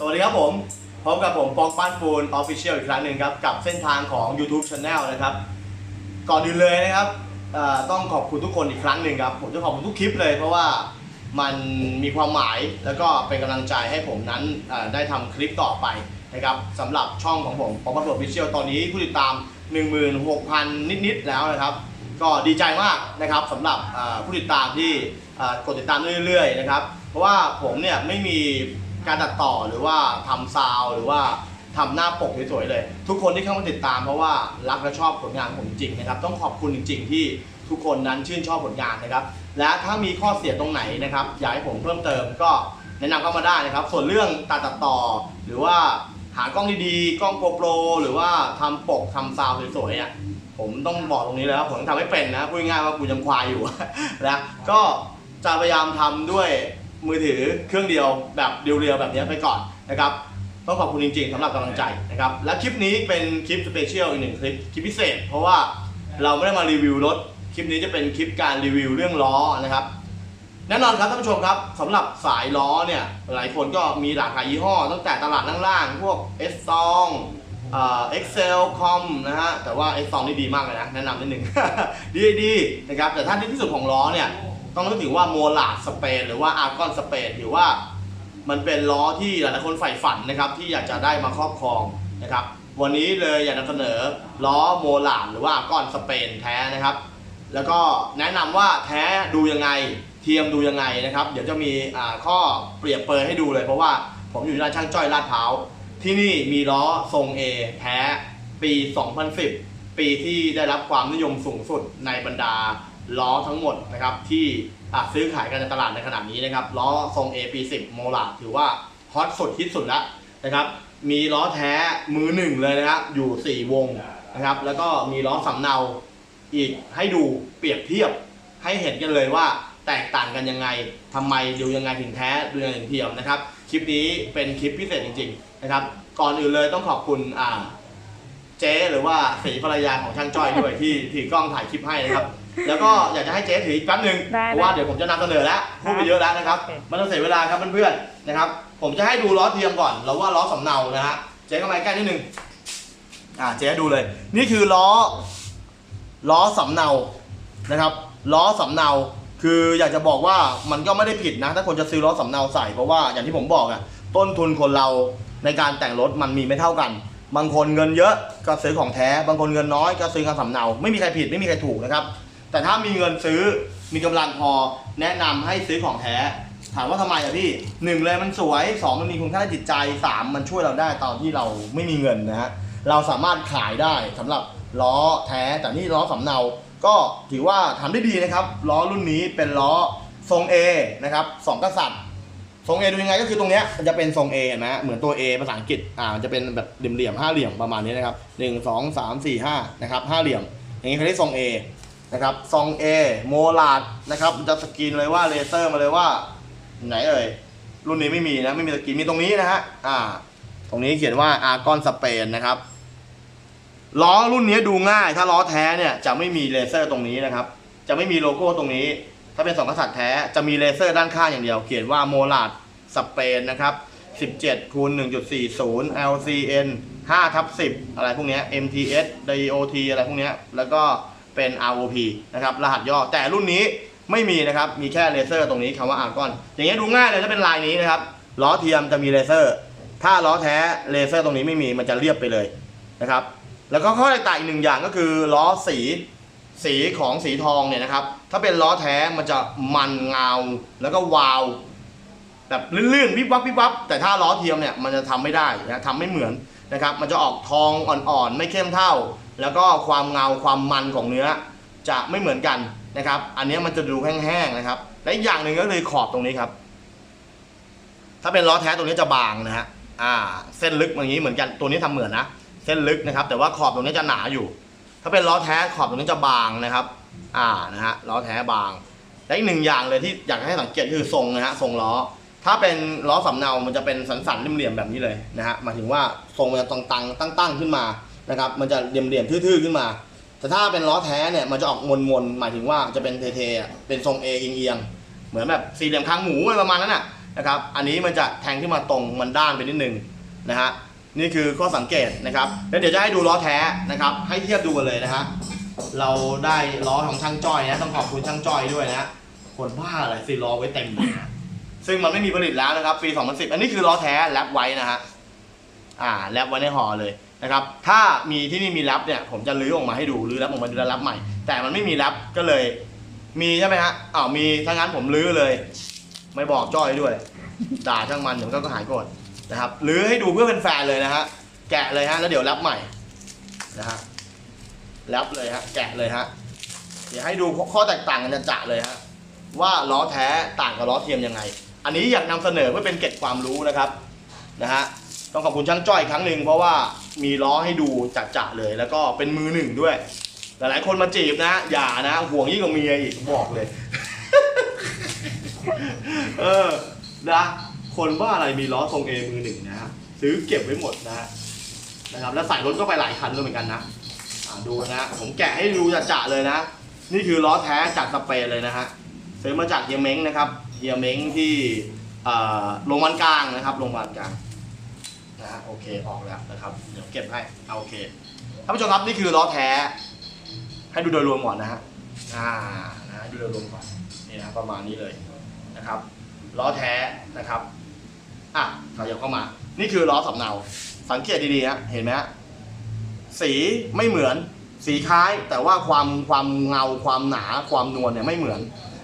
สวัสดีครับผมพบกับผมปองป้านฟูนออฟฟิเชียลอีกครั้งหนึ่งครับ กับเส้นทางของ YouTube Channel นะครับ ก่อนอื่นเลยนะครับต้องขอบคุณทุกคนอีกครั้งหนึ่งครับ ผมจะขอบคุณทุกคลิปเลย เพราะว่ามันมีความหมายแล้วก็เป็นกำลังใจให้ผมนั้นได้ทำคลิปต่อไปนะครับสำหรับช่องของผมปองป้านฟูนออฟฟิเชียลตอนนี้ผู้ติดตาม 16,000 นิดๆแล้วนะครับ ก็ดีใจมากนะครับสำหรับผู้ติดตามที่กดติดตามเรื่อยๆนะครับเพราะว่าผมเนี่ยไม่มี การตัดต่อหรือว่าทำซาวด์หรือว่าทำหน้าปกสวยๆเลย ทุกคนที่เข้ามาติดตามเพราะว่ารักและชอบผลงานผมจริงนะครับ ต้องขอบคุณจริง ๆ ที่ทุกคนนั้นชื่นชอบผลงานนะครับ และถ้ามีข้อเสียตรงไหนนะครับอยากให้ผมเพิ่มเติมก็แนะนำเข้ามาได้นะครับ ส่วนเรื่องตัดตัดต่อ หรือว่าหากล้องดีๆ กล้องโกโปรหรือว่าทำปกทำซาวด์สวยๆเนี่ยผมต้องบอกตรงนี้เลยครับผมทำไม่เป็นนะพูดง่ายๆว่ากูยังควายอยู่ นะก็จะพยายามทำด้วย มือถือเครื่องเดียวแบบเรียวๆแบบนี้ไปก่อนนะครับต้องขอบคุณจริงๆสำหรับกำลังใจนะครับและคลิปนี้เป็นคลิปสเปเชียลอีกหนึ่งคลิปคลิปพิเศษ เพราะว่าเราไม่ได้มารีวิวรถคลิปนี้จะเป็นคลิปการรีวิวเรื่องล้อนะครับแน่นอนครับท่านผู้ชมครับสำหรับสายล้อเนี่ยหลายคนก็มีหลากหลายยี่ห้อ ตั้งแต่ตลาดล่างๆพวก S ซองเอ็กเซลคอมนะฮะแต่ว่า S ซองนี่ดีมากเลยนะแนะนำนิดหนึ่งดีดีนะครับแต่ถ้าที่ที่สุดของล้อเนี่ย ต้องนึกถึงว่าโมลาดสเปนหรือว่าอาร์กอนสเปนถือว่ามันเป็นล้อที่หลายๆคนใฝ่ฝันนะครับ ที่อยากจะได้มาครอบครองนะครับ วันนี้เลยอยากนำเสนอล้อโมลาดหรือว่าอาร์กอนสเปนแท้นะครับ แล้วก็แนะนำว่าแท้ดูยังไงเทียมดูยังไงนะครับ เดี๋ยวจะมีข้อเปรียบเปรยให้ดูเลย เพราะว่าผมอยู่ที่ร้านช่างจ้อยลาดพร้าวที่นี่มีล้อทรง A แท้ปี 2010 ปีที่ได้รับความนิยมสูงสุดในบรรดา ล้อทั้งหมดนะครับที่ซื้อขายกันในตลาดในขณะนี้นะครับล้อทรง A ปี10 โมลาถือว่าฮอตสุดฮิตสุดแล้วนะครับมีล้อแท้มือหนึ่งเลยนะครับอยู่ 4 วงนะครับแล้วก็มีล้อสำเนาอีกให้ดูเปรียบเทียบให้เห็นกันเลยว่าแตกต่างกันยังไงทำไมดูยังไงถึงแท้ดูยังไงถึงเทียมนะครับคลิปนี้เป็นคลิปพิเศษจริง ๆ นะครับ ก่อนอื่นเลยต้องขอบคุณอ่า เจ๊หรือว่าสีภรรยาของช่างจ้อยด้วยที่ถือกล้องถ่ายคลิปให้นะครับ แล้วก็อยากจะให้เจ๊ถืออีกแป๊บหนึ่งได้เพราะว่าเดี๋ยวผมจะนำเสนอแล้วพูดไปเยอะแล้วนะครับโอเค ไมันต้องเสียเวลาครับเพื่อนๆนะครับ ผมจะให้ดูล้อเทียมก่อนแล้วว่าล้อสำเนานะฮะเจ๊เข้ามาใกล้นิดนึงอ่าเจ๊ดูเลย นี่คือล้อ ล้อสำเนานะครับ ล้อสำเนาคืออยากจะบอกว่ามันก็ไม่ได้ผิดนะ ถ้าคนจะซื้อล้อสำเนาใส่เพราะว่าอย่างที่ผมบอกอะต้นทุนคนเราในการแต่งรถมันมีไม่เท่ากัน บางคนเงินเยอะก็ซื้อของแท้ บางคนเงินน้อยก็ซื้อการสำเนา ไม่มีใครผิดไม่มีใครถูกนะครับ แต่ถ้ามีเงินซื้อมีกำลังพอแนะนำให้ซื้อของแท้ ถามว่าทำไมอะพี่หนึ่งเลยมันสวยสองมันมีคุณค่าจิตใจสามมันช่วยเราได้ตอนที่เราไม่มีเงินนะฮะเราสามารถขายได้สำหรับล้อแท้แต่นี่ล้อสำเนา ก็ถือว่าทำได้ดีนะครับล้อรุ่นนี้เป็นล้อทรง A นะครับสองกษัตริย์ ทรง A ดูยังไงก็คือตรงเนี้ยมันจะเป็นทรง A นะฮะเหมือนตัว A ภาษาอังกฤษอ่ามันจะเป็นแบบเหลี่ยมๆห้าเหลี่ยมประมาณนี้นะครับหนึ่งสองสามสี่ห้านะครับห้าเหลี่ยม อย่างนี้เขาเรียกทรง A นะครับทรง A โมลาดนะครับมันจะสกรีนเลยว่าเลเซอร์มาเลยว่า ไหนเอ่ยรุ่นนี้ไม่มีนะไม่มีสกรีนมีตรงนี้นะฮะอ่า ตรงนี้เขียนว่าอาร์กอนสเปนนะครับล้อรุ่นนี้ดูง่าย ถ้าล้อแท้เนี่ยจะไม่มีเลเซอร์ตรงนี้นะครับ จะไม่มีโลโก้ตรงนี้ ถ้าเป็นสองกษัตริย์แท้จะมีเลเซอร์ด้านข้างอย่างเดียว เขียนว่าโมลาดสเปนนะครับ 17คูณ1.40 LCN 5ทับ10 อะไรพวกนี้ MTS DOT อะไรพวกนี้แล้วก็เป็น ROP นะครับ รหัสย่อแต่รุ่นนี้ไม่มีนะครับ มีแค่เลเซอร์ตรงนี้คำว่าอาร์กอน อย่างเงี้ยดูง่ายเลยถ้าเป็นลายนี้นะครับล้อเทียมจะมีเลเซอร์ ถ้าล้อแท้เลเซอร์ตรงนี้ไม่มีมันจะเรียบไปเลยนะครับ แล้วก็ข้อแตกต่างอีกหนึ่งอย่างก็คือล้อสี สีของสีทองเนี่ยนะครับ ถ้าเป็นล้อแท้มันจะมันเงาแล้วก็วาวแบบลื่นๆวิบวับวิบวับแต่ถ้าล้อเทียมเนี่ยมันจะทำไม่ได้นะทำไม่เหมือนนะครับ มันจะออกทองอ่อนๆไม่เข้มเท่า แล้วก็ความเงาความมันของเนื้อจะไม่เหมือนกันนะครับ อันนี้มันจะดูแห้งๆนะครับและอีกอย่างหนึ่งก็คือขอบตรงนี้ครับ ถ้าเป็นล้อแท้ตรงนี้จะบางนะฮะอ่า เส้นลึกอย่างนี้เหมือนกันตัวนี้ทำเหมือนนะเส้นลึกนะครับ แต่ว่าขอบตรงนี้จะหนาอยู่ ถ้าเป็นล้อแท้ขอบตรงนี้จะบางนะครับ อ่านะฮะล้อแท้บาง และอีกหนึ่งอย่างเลยที่อยากให้สังเกตคือทรงนะฮะทรงล้อ ถ้าเป็นล้อสำเนา มันจะเป็นสันสันๆเหลี่ยมๆแบบนี้เลยนะฮะหมายถึงว่าทรงมันจะตังๆตั้งๆขึ้นมานะครับมันจะเหลี่ยมๆทื่อๆขึ้นมา แต่ถ้าเป็นล้อแท้เนี่ยมันจะออกมนๆหมายถึงว่าจะเป็นเทๆเป็นทรงเอเอียงๆเหมือนแบบสี่เหลี่ยมคางหมูอะไรประมาณนั้นอะนะครับ อันนี้มันจะแทงขึ้นมาตรงมันด้านไปนิดนึงนะฮะ นี่คือข้อสังเกตนะครับ แล้วเดี๋ยวจะให้ดูล้อแท้นะครับ ให้เทียบดูกันเลยนะฮะ เราได้ล้อของช่างจ้อยนะ ต้องขอบคุณช่างจ้อยด้วยนะ คนบ้าอะไรสิล้อไว้เต็มเลยนะซึ่งมันไม่มีผลิตแล้วนะครับ ปี 2010 อันนี้คือล้อแท้แรปไว้นะฮะ อ่าแรปไว้ในห่อเลยนะครับ ถ้ามีที่นี่มีแรปเนี่ย ผมจะลื้อออกมาให้ดู ลื้อแรปออกมาดูแลวแรปใหม่ แต่มันไม่มีแรปก็เลย มีใช่ไหมฮะอ้าวมี ถ้างั้นผมลื้อเลย ไม่บอกจ้อยด้วย ด่าช่างมันเดี๋ยวก็หายโกรธ นะครับลื้อให้ดูเพื่อเป็นแฟนเลยนะฮะแกะเลยฮะแล้วเดี๋ยวแรปใหม่นะฮะแรปเลยฮะแกะเลยฮะเดี๋ยวให้ดูข้อแตกต่างกันจะเลยฮะว่าล้อแท้ต่างกับล้อเทียมยังไง อันนี้อยากนำเสนอเพื่อเป็นเก็ดความรู้นะครับนะฮะต้องขอบคุณช่างจ้อยอีกครั้งหนึ่งเพราะว่ามีล้อให้ดูจัดๆเลยแล้วก็เป็นมือหนึ่งด้วย หลายๆคนมาจีบนะอย่านะห่วงยิ่งกว่าเมียอีกบอกเลย เออนะ คนว่าอะไรมีล้อทรงเอมือหนึ่งนะฮะซื้อเก็บไว้หมดนะฮะนะครับแล้วใส่รถก็ไปหลายคันด้วยเหมือนกันนะดูนะผมแกะให้ดูจะๆเลยนะ นี่คือล้อแท้จากสเปนเลยนะฮะซื้อมาจากเฮียเม้งนะครับเฮียเม้งที่โรงพยาบาลกลางนะครับโรงพยาบาลกลางนะฮะโอเคออกแล้วนะครับเดี๋ยวเก็บให้เอาโอเคท่านผู้ชมครับนี่คือล้อแท้ ให้ดูโดยรวมก่อนนะฮะอ่านะดูโดยรวมก่อนนี่นะประมาณนี้เลยนะครับล้อแท้นะครับ อะขยับเข้ามา นี่คือล้อสำเนา สังเกตดีๆฮะเห็นไหมฮะสีไม่เหมือน สีคล้ายแต่ว่าความความเงาความหนาความนวลเนี่ยไม่เหมือน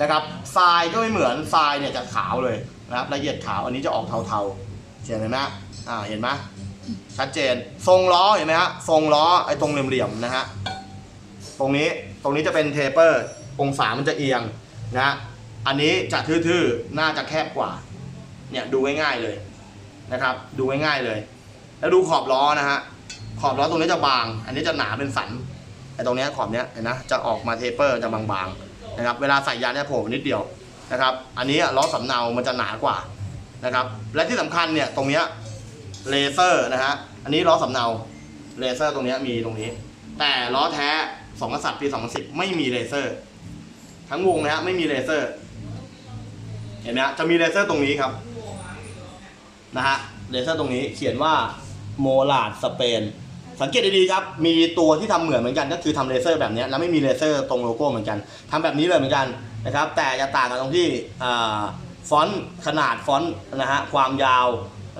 นะครับทรายก็ไม่เหมือนทรายเนี่ยจะขาวเลยนะครับละเอียดขาวอันนี้จะออกเทาๆเห็นไหมฮะอ่าเห็นไหมชัดเจนทรงล้อเห็นไหมฮะทรงล้อไอ้ตรงเหลี่ยมๆนะฮะตรงนี้ตรงนี้จะเป็นเทเปอร์องศามันจะเอียงนะอันนี้จะทื่อๆน่าจะแคบกว่า เนี่ยดูง่ายๆเลยนะครับ ดูง่ายๆเลย แล้วดูขอบล้อนะฮะขอบล้อตรงนี้จะบาง อันนี้จะหนาเป็นสันไอ้ตรงนี้ขอบเนี้ยเห็นนะจะออกมาเทเปอร์จะบางๆนะครับ เวลาใส่ยาเนี่ยโผล่นิดเดียวนะครับ อันนี้ล้อสำเนา มันจะหนากว่านะครับ และที่สำคัญเนี่ยตรงเนี้ยเลเซอร์นะฮะอันนี้ล้อสำเนาเลเซอร์ตรงเนี้ยมีตรงนี้ แต่ล้อแท้สองกษัตริย์ปี2010ไม่มีเลเซอร์ ทั้งวงนะฮะไม่มีเลเซอร์ เห็นไหมฮะจะมีเลเซอร์ตรงนี้ครับ นะฮะเลเซอร์ตรงนี้เขียนว่าโมลาดสเปน สังเกตดีๆครับ มีตัวที่ทำเหมือนเหมือนกัน ก็คือทำเลเซอร์แบบนี้แล้วไม่มีเลเซอร์ตรงโลโก้เหมือนกันทำแบบนี้เลยเหมือนกันนะครับ แต่จะต่างกันตรงที่ฟอนต์ขนาดฟอนต์นะฮะความยาว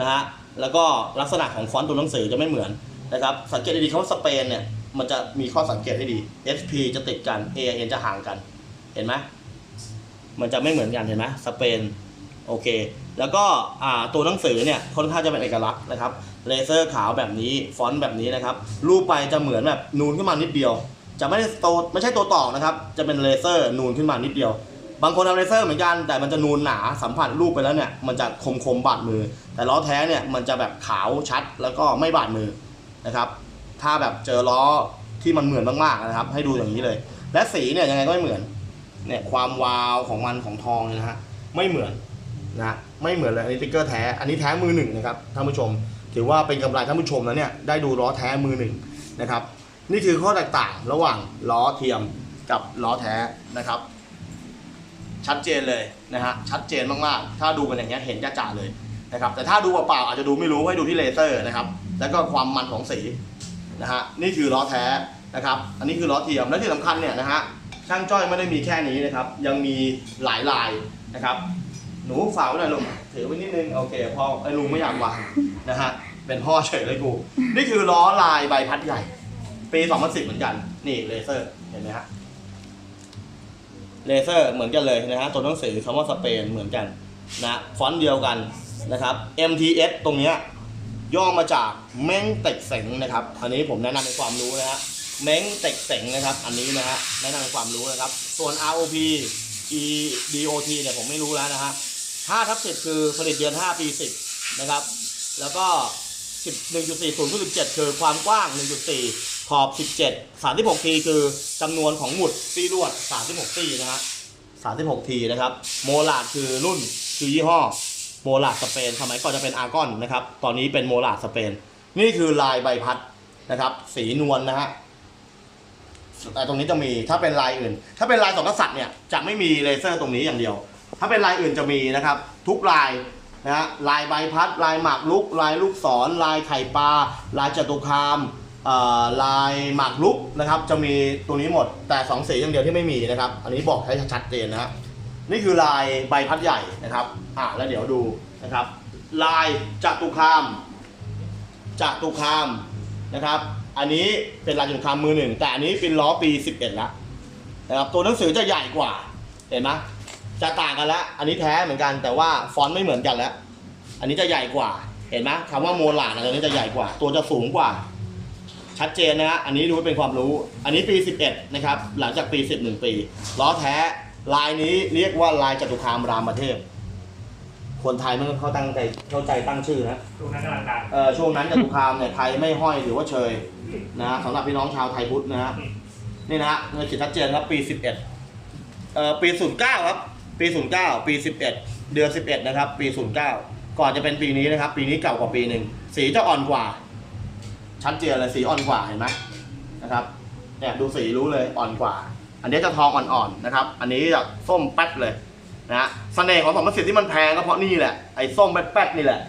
นะฮะแล้วก็ลักษณะของฟอนต์ตัวหนังสือจะไม่เหมือนนะครับ สังเกตดีๆคำว่าสเปนเนี่ยมันจะมีข้อสังเกตให้ดี SP จะติดกัน AN จะห่างกัน เห็นไหมมันจะไม่เหมือนกันเห็นไหมสเปน โอเค แล้วก็ตัวหนังสือเนี่ยค่อนข้างจะเป็นเอกลักษณ์นะครับเลเซอร์ขาวแบบนี้ฟอนต์แบบนี้นะครับ รูปไปจะเหมือนแบบนูนขึ้นมานิดเดียว จะไม่ได้โตไม่ใช่ตัวต่อนะครับ จะเป็นเลเซอร์นูนขึ้นมานิดเดียว บางคนทำเลเซอร์เหมือนกันแต่มันจะนูนหนาสัมผัสรูปไปแล้วเนี่ยมันจะคมคมบาดมือ แต่ล้อแท้เนี่ยมันจะแบบขาวชัดแล้วก็ไม่บาดมือนะครับถ้าแบบเจอล้อที่มันเหมือนมากๆนะครับ ให้ดูอย่างนี้เลย และสีเนี่ยยังไงก็ไม่เหมือนเนี่ยความวาวของมันของทองเนี่ยนะฮะไม่เหมือน นะฮะไม่เหมือนเลยอันนี้ติ๊กเกอร์แท้อันนี้แท้มือหนึ่งนะครับท่านผู้ชม ถือว่าเป็นกำไรท่านผู้ชมนะเนี่ยได้ดูล้อแท้มือหนึ่งนะครับนี่คือข้อแตกต่างระหว่างล้อเทียมกับล้อแท้นะครับ ชัดเจนเลยนะฮะชัดเจนมากๆ ถ้าดูกันอย่างเงี้ยเห็นจ่าๆเลยนะครับแต่ถ้าดูเปล่าๆอาจจะดูไม่รู้ให้ดูที่เลเซอร์นะครับแล้วก็ความมันของสีนะฮะนี่คือล้อแท้นะครับอันนี้คือล้อเทียมและที่สำคัญเนี่ยนะฮะช่างจ้อยไม่ได้มีแค่นี้นะครับยังมีหลายลายนะครับ หนูฝากไว้หน่อยลุงถือไว้นิดนึงโอเคพ่อไอ้ลุงไม่อยากวางนะฮะเป็นพ่อเฉยเลยกูนี่คือล้อลายใบพัดใหญ่ ปี2010เหมือนกัน นี่เลเซอร์เห็นไหมฮะเลเซอร์เหมือนกันเลยนะฮะตัวหนังสือคำว่าสเปนเหมือนกันนะฟอนต์เดียวกันนะครับ MTS ตรงเนี้ยย่อมาจากเม้งเต็กเสงนะครับ อันนี้ผมแนะนำเป็นความรู้นะฮะเม้งเต็กเสงนะครับ อันนี้นะฮะแนะนำเป็นความรู้นะครับ ส่วน ROP E DOT เนี่ยผมไม่รู้แล้วนะฮะ 5ทับ10 คือผลิตเดือน 5 ปี 10 นะครับ แล้วก็ 10 1.40คูณ17 คือความกว้าง 1.4 ขอบ 17 36 ทีคือจำนวนของหมุดซี่ลวด 36ทีนะฮะ36 ทีนะครับ โมลาดคือรุ่นคือยี่ห้อโมลาดสเปนสมัยก่อนจะเป็นอาร์กอนนะครับ ตอนนี้เป็นโมลาดสเปน นี่คือลายใบพัดนะครับ สีนวลนะฮะแต่ตรงนี้จะมีถ้าเป็นลายอื่น ถ้าเป็นลายสองกษัตริย์เนี่ยจะไม่มีเลเซอร์ตรงนี้อย่างเดียว ถ้าเป็นลายอื่นจะมีนะครับ ทุกลายนะฮะลายใบพัด ลายหมากลุก ลายลูกศร ลายไข่ปลา ลายจตุคามลายหมากลุกนะครับ จะมีตัวนี้หมดแต่สองสีอย่างเดียวที่ไม่มีนะครับ อันนี้บอกให้ชัดเจนนะฮะนี่คือลายใบพัดใหญ่นะครับอ่าแล้วเดี๋ยวดูนะครับ ลายจตุคามจตุคามนะครับ อันนี้เป็นลายจตุคามมือหนึ่งแต่อันนี้เป็นล้อปี 11แล้วนะครับตัวหนังสือจะใหญ่กว่าเห็นไหม จะต่างกันแล้วอันนี้แท้เหมือนกันแต่ว่าฟอนต์ไม่เหมือนกันแล้ว อันนี้จะใหญ่กว่า เห็นไหมคำว่าโมลาดอันนี้จะใหญ่กว่า ตัวจะสูงกว่า ชัดเจนนะฮะอันนี้ดูไว้เป็นความรู้ อันนี้ปี 11 นะครับ หลังจากปี 11 ปีล้อแท้ลายนี้เรียกว่าลายจตุคามรามเทพคนไทยมันเขาตั้งใจเข้าใจตั้งชื่อนะช่วงนั้นกำลังดังเออช่วงนั้นจตุคามเนี่ยไทยไม่ห้อยหรือว่าเชยนะฮะสำหรับพี่น้องชาวไทยพุทธนะฮะนี่นะฮะเงินขีดชัดเจนครับปี 11เอ่อปี 09 ครับ ปี 09 ปี 11 เดือน 11 นะครับ ปี 09 ก่อนจะเป็นปีนี้นะครับ ปีนี้เก่ากว่าปีหนึ่งสีจะอ่อนกว่า ชัดเจนเลยสีอ่อนกว่าเห็นไหมนะครับเนี่ยดูสีรู้เลยอ่อนกว่า อันนี้จะทองอ่อนๆนะครับ อันนี้จะส้มแป๊ดเลยนะฮะเสน่ห์ของสมรสิทธิ์ที่มันแพงก็เพราะนี่แหละไอ้ส้มแป๊ดๆนี่แหละ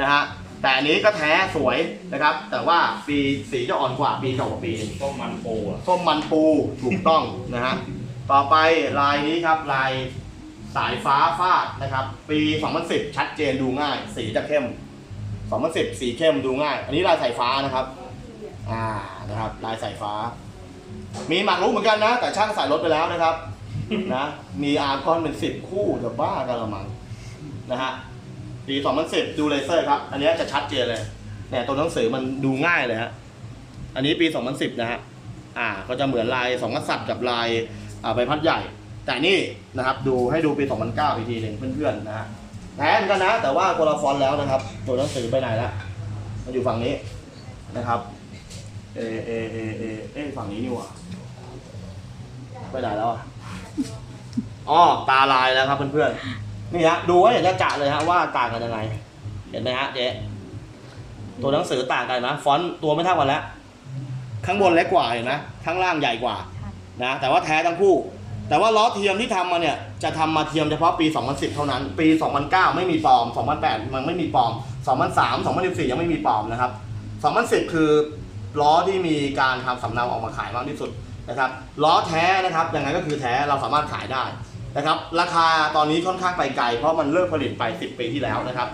นะฮะแต่อันนี้ก็แท้สวยนะครับ แต่ว่าปีสีจะอ่อนกว่าปีเก่ากว่าปีหนึงต้มมันปูอะส้มมันปูถูกต้องนะฮะ ต่อไปลายนี้ครับลาย สายฟ้าฟาดนะครับ ปี 2010 ชัดเจนดูง่าย สีจะเข้ม 2010 สีเข้มดูง่าย อันนี้ลายสายฟ้านะครับอ่านะครับ ลายสายฟ้า มีหมากรุกเหมือนกันนะ แต่ช่างใส่รถไปแล้วนะครับ นะ มีอาร์คอนเป็นสิบคู่จะบ้ากันละมังนะฮะปี2010 ดูเลเซอร์ครับ อันนี้จะชัดเจนเลยเนี่ยตัวหนังสือมันดูง่ายเลยฮะอันนี้ปี 2010 นะฮะอ่า ก็จะเหมือนลายสองกษัตริย์กับลายใบพัดใหญ่ แต่นี่นะครับดูให้ดูปี2009อีกทีหนึ่งเพื่อนๆนะฮะแท้เหมือนกันนะ แต่ว่าคนละฟอนต์แล้วนะครับ ตัวหนังสือไปไหนแล้วมันอยู่ฝั่งนี้นะครับเอเอเอเอเอฝั่งนี้นี่หว่าไปไหนแล้วอ๋อตาลายแล้วครับเพื่อนๆนี่ฮะดูไว้เห็นจะจะเลยฮะว่าต่างกันยังไง เห็นไหมฮะเจ๊ตัวหนังสือต่างกันนะฟอนต์ตัวไม่เท่ากันแล้ว ข้างบนเล็กกว่าเห็นไหมข้างล่างใหญ่กว่านะแต่ว่าแท้ทั้งคู่ แต่ว่าล้อเทียมที่ทำมาเนี่ยจะทำมาเทียมเฉพาะปี 2010 เท่านั้น ปี 2009 ไม่มีปลอม 2008 มันไม่มีปลอม 2003 2014 ยังไม่มีปลอมนะครับ 2010 คือล้อที่มีการทำสำเนาออกมาขายมากที่สุดนะครับล้อแท้นะครับยังไงก็คือแท้เราสามารถขายได้นะครับ ราคาตอนนี้ค่อนข้างไปไกลเพราะมันเลิกผลิตไป 10 ปีที่แล้วนะครับ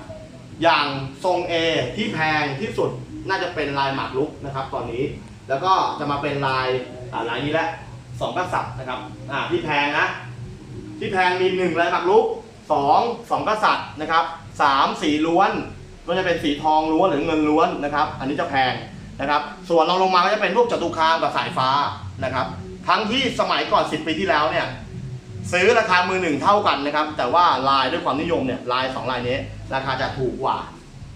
อย่างทรง A ที่แพงที่สุดน่าจะเป็นลายหมากรุกนะครับ ตอนนี้แล้วก็จะมาเป็นลายอ่าลายนี้แหละ สองกษัตริย์นะครับอ่าที่แพงนะที่แพงมีหนึ่งลายหมากรุกสองสองกษัตริย์นะครับสามสีล้วนก็จะเป็นสีทองล้วนหรือเงินล้วนนะครับ อันนี้จะแพงนะครับ ส่วนรองลงมาก็จะเป็นพวกจตุคามกับสายฟ้านะครับ ทั้งที่สมัยก่อน 10 ปีที่แล้วเนี่ยซื้อราคามือหนึ่งเท่ากันนะครับ แต่ว่าลายด้วยความนิยมเนี่ยลายสองลายนี้ ราคาจะถูกกว่า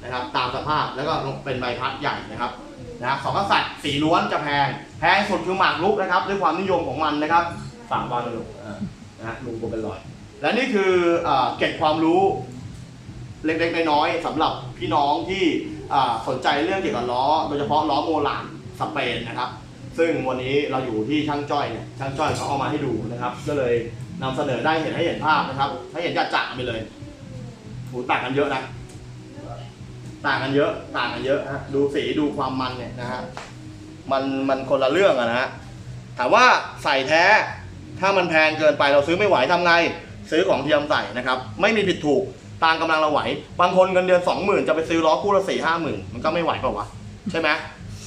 นะครับ ตามสภาพแล้วก็เป็นใบพัดใหญ่นะครับ นะสองกษัตริย์สีล้วนจะแพง แพงสุดคือหมากรุกนะครับ ด้วยความนิยมของมันนะครับฝากบอลลูกเออนะฮะลุงโกเป็นรอย และนี่คือเอ่อเก็บความรู้เล็กๆน้อยๆสำหรับพี่น้องที่อ่าสนใจเรื่องเกี่ยวกับล้อ โดยเฉพาะล้อโมลานสเปนนะครับ ซึ่งวันนี้เราอยู่ที่ช่างจ้อยเนี่ยช่างจ้อยเขาเอามาให้ดูนะครับ ก็เลยนำเสนอได้เห็นให้เห็นภาพนะครับ ให้เห็นจัดๆไปเลยหูต่างกันเยอะนะ ต่างกันเยอะต่างกันเยอะฮะดูสีดูความมันเนี่ยนะฮะมันมันคนละเรื่องอะนะฮะถามว่าใส่แท้ถ้ามันแพงเกินไปเราซื้อไม่ไหวทำไง ซื้อของเทียมใส่นะครับ ไม่มีผิดถูกตามกำลังเราไหว บางคนเงินเดือนสองหมื่นจะไปซื้อล้อคู่ละสี่ห้าหมื่นมันก็ไม่ไหวเปล่าวะใช่ไหม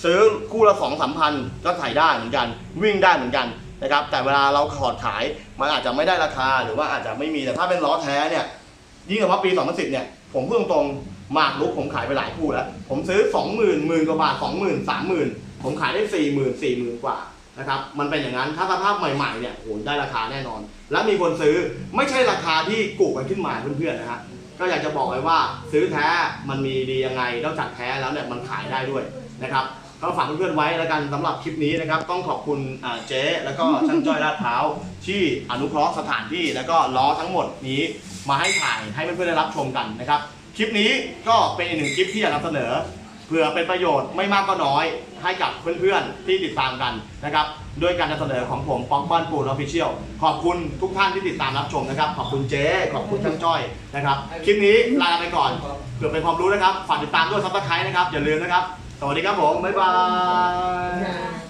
ซื้อคู่ละสองสามพันก็ใส่ได้เหมือนกัน วิ่งได้เหมือนกันนะครับแต่เวลาเราถอดขายมันอาจจะไม่ได้ราคาหรือว่าอาจจะไม่มีแต่ถ้าเป็นล้อแท้เนี่ยยิ่งเฉพาะปี 2010 เนี่ย ผมพูดตรงๆ มากลุกผมขายไปหลายคู่แล้ว ผมซื้อ20,000หมื่นกว่าบาท20,000 30,000ผมขายได้40,000 40,000กว่านะครับมันเป็นอย่างนั้นถ้าสภาพใหม่ๆเนี่ยโอ้โหได้ราคาแน่นอน และมีคนซื้อไม่ใช่ราคาที่กูกันขึ้นมาเพื่อนๆนะฮะก็อยากจะบอกไว้ว่าซื้อแท้มันมีดียังไงนอกจากแท้แล้วเนี่ยมันขายได้ด้วยนะครับก็ฝากเพื่อนๆไว้แล้วกันสำหรับคลิปนี้นะครับ ต้องขอบคุณเจ๊แล้วก็ช่างจ้อยลาดพร้าที่อนุเคราะห์สถานที่แล้วก็ล้อทั้งหมดนี้มาให้ถ่ายให้เพื่อนๆได้รับชมกันนะครับ คลิปนี้ก็เป็นอีกหนึ่งคลิปที่อยากนำเสนอเผื่อเป็นประโยชน์ไม่มากก็น้อย ให้กับเพื่อนๆที่ติดตามกันนะครับด้วยการนำเสนอของผมป๊อกบ้านปูนออฟฟิเชียลขอบคุณทุกท่านที่ติดตามรับชมนะครับ ขอบคุณเจ๊ขอบคุณช่างจ้อยนะครับคลิปนี้ลาไปก่อนเพื่อเป็นความรู้นะครับฝากติดตามด้วยซับสไครต์นะครับอย่าลืมนะครับสวัสดีครับผมบ๊ายบาย